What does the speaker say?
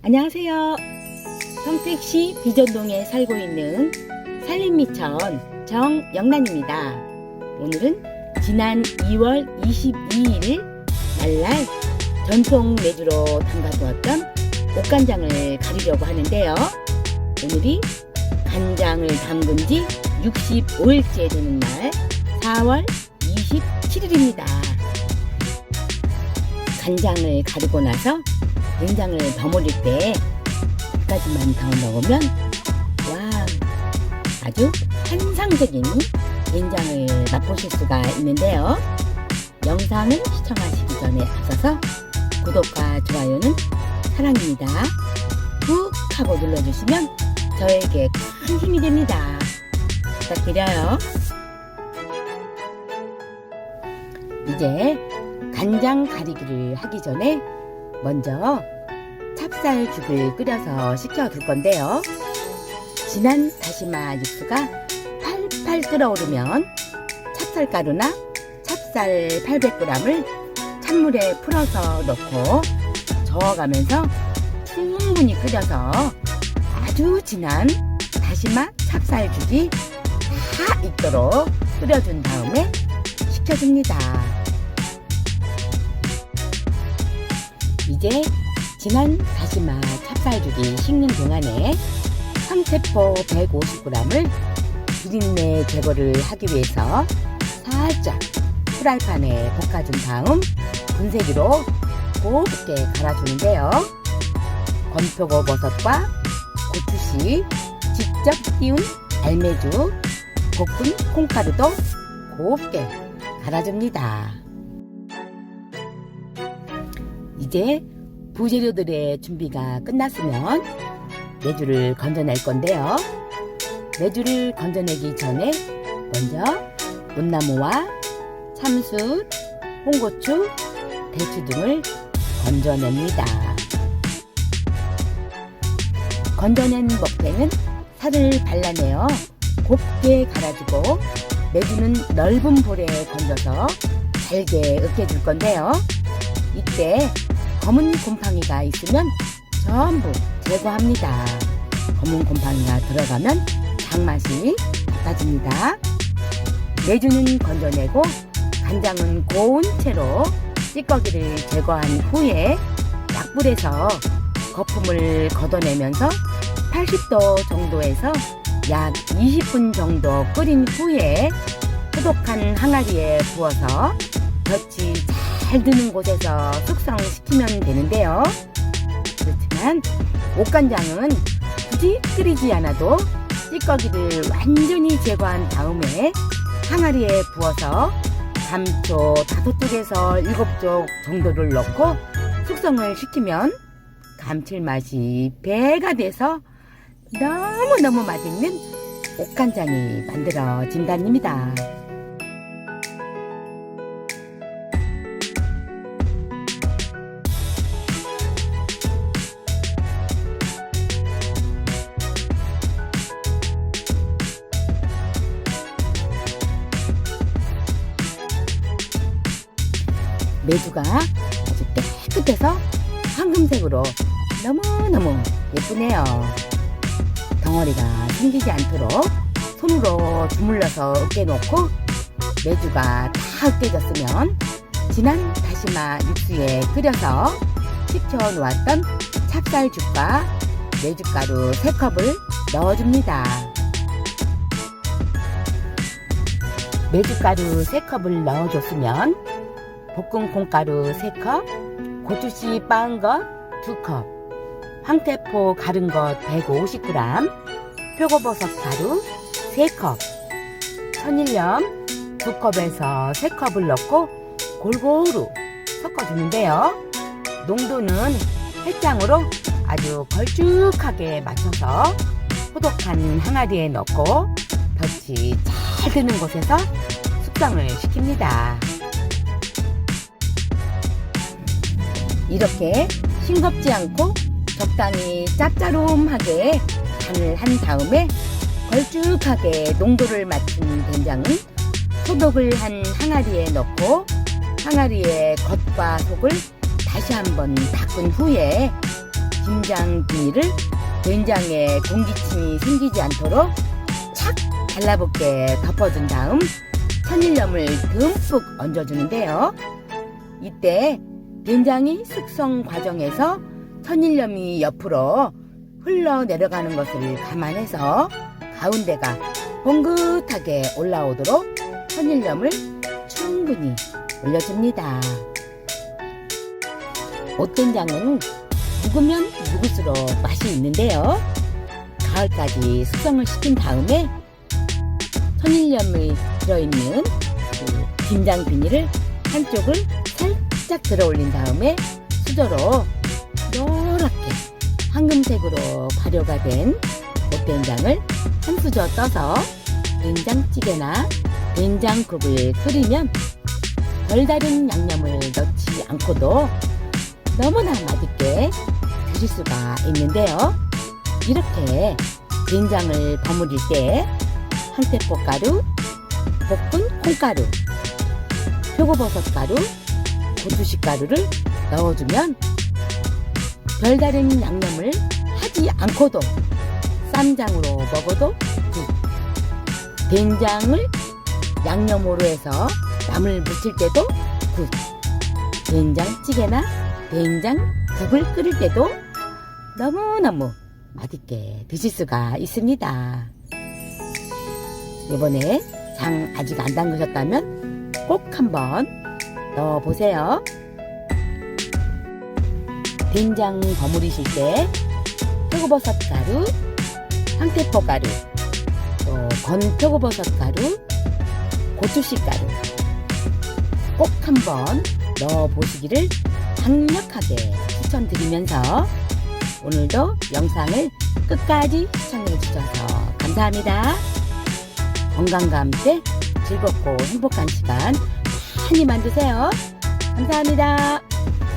안녕하세요. 평택시 비전동에 살고 있는 산림미천 정영란입니다. 오늘은 지난 2월 22일 날날 전통 메주로 담가두었던 옷간장을 가리려고 하는데요. 오늘이 간장을 담근 지 65일째 되는 날 4월 27일입니다. 간장을 가리고 나서 된장을 버무릴 때 끝까지만 더 넣으면 와 아주 환상적인 된장을 맛보실 수가 있는데요. 영상을 시청하시기 전에 앞서서 구독과 좋아요는 사랑입니다. 꾹 하고 눌러주시면 저에게 큰 힘이 됩니다. 부탁드려요. 이제 간장 가리기를 하기 전에 먼저 찹쌀죽을 끓여서 식혀둘 건데요. 진한 다시마 육수가 팔팔 끓어오르면 찹쌀가루나 찹쌀 800g을 찬물에 풀어서 넣고 저어가면서 충분히 끓여서 아주 진한 다시마 찹쌀죽이 다 익도록 끓여준 다음에 식혀줍니다. 이제 진한 다시마 찹쌀죽이 식는 동안에 황태포 150g을 비린내 제거를 하기 위해서 살짝 프라이팬에 볶아준 다음 분쇄기로 곱게 갈아주는데요. 건표고 버섯과 고추씨, 직접 띄운 알매주, 볶은 콩가루도 곱게 갈아줍니다. 이제 부재료들의 준비가 끝났으면 메주를 건져낼 건데요. 메주를 건져내기 전에 먼저 온나무와 참숯, 홍고추, 대추 등을 건져냅니다. 건져낸 먹태는 살을 발라내어 곱게 갈아주고 메주는 넓은 볼에 건져서 잘게 으깨줄 건데요. 이때 검은 곰팡이가 있으면 전부 제거합니다. 검은 곰팡이가 들어가면 장맛이 나빠집니다. 메주는 건져내고 간장은 고운 채로 찌꺼기를 제거한 후에 약불에서 거품을 걷어내면서 80도 정도에서 약 20분 정도 끓인 후에 소독한 항아리에 부어서 볕이 잘 드는 곳에서 숙성시키면 되는데요. 그렇지만 옷간장은 굳이 끓이지 않아도 찌꺼기를 완전히 제거한 다음에 항아리에 부어서 감초 다섯 쪽에서 일곱 쪽 정도를 넣고 숙성을 시키면 감칠맛이 배가 돼서 너무너무 맛있는 옷간장이 만들어진답니다. 메주가 아주 깨끗해서 황금색으로 너무너무 예쁘네요. 덩어리가 생기지 않도록 손으로 주물러서 으깨놓고 메주가 다 으깨졌으면 진한 다시마 육수에 끓여서 식혀 놓았던 찹쌀죽과 메주가루 3컵을 넣어줍니다. 메주가루 3컵을 넣어줬으면 볶은 콩가루 3컵, 고추씨 빻은 것 2컵, 황태포 가른 것 150g, 표고버섯 가루 3컵, 천일염 2컵에서 3컵을 넣고 골고루 섞어주는데요. 농도는 햇장으로 아주 걸쭉하게 맞춰서 소독한 항아리에 넣고 볕이 잘 드는 곳에서 숙성을 시킵니다. 이렇게 싱겁지 않고 적당히 짭짤름하게 간을 한 다음에 걸쭉하게 농도를 맞춘 된장은 소독을 한 항아리에 넣고 항아리의 겉과 속을 다시 한번 닦은 후에 김장 비닐을 된장에 공기침이 생기지 않도록 착 달라붙게 덮어준 다음 천일염을 듬뿍 얹어주는데요. 이때 된장이 숙성 과정에서 천일염이 옆으로 흘러 내려가는 것을 감안해서 가운데가 봉긋하게 올라오도록 천일염을 충분히 올려줍니다. 옷된장은 묵으면 묵을수록 맛이 있는데요. 가을까지 숙성을 시킨 다음에 천일염이 들어있는 그 김장 비닐을 한쪽을 살짝 들어 올린 다음에 수저로 노랗게 황금색으로 발효가 된 옷된장을 한 수저 떠서 된장찌개나 된장국을 끓이면 별다른 양념을 넣지 않고도 너무나 맛있게 드실 수가 있는데요. 이렇게 된장을 버무릴 때 황태포가루, 볶은 콩가루, 표고버섯 가루, 고추씨 가루를 넣어주면 별다른 양념을 하지 않고도 쌈장으로 먹어도 굿. 된장을 양념으로 해서 남을 무칠 때도 굿. 된장찌개나 된장국을 끓일 때도 너무너무 맛있게 드실 수가 있습니다. 이번에 장 아직 안 담그셨다면 꼭 한번 넣어보세요. 된장 버무리실 때 표고버섯 가루, 황태포 가루, 또 건 표고버섯 가루, 고추씨 가루 꼭 한번 넣어보시기를 강력하게 추천드리면서 오늘도 영상을 끝까지 시청해주셔서 감사합니다. 건강과 함께 즐겁고 행복한 시간 많이 만드세요. 감사합니다.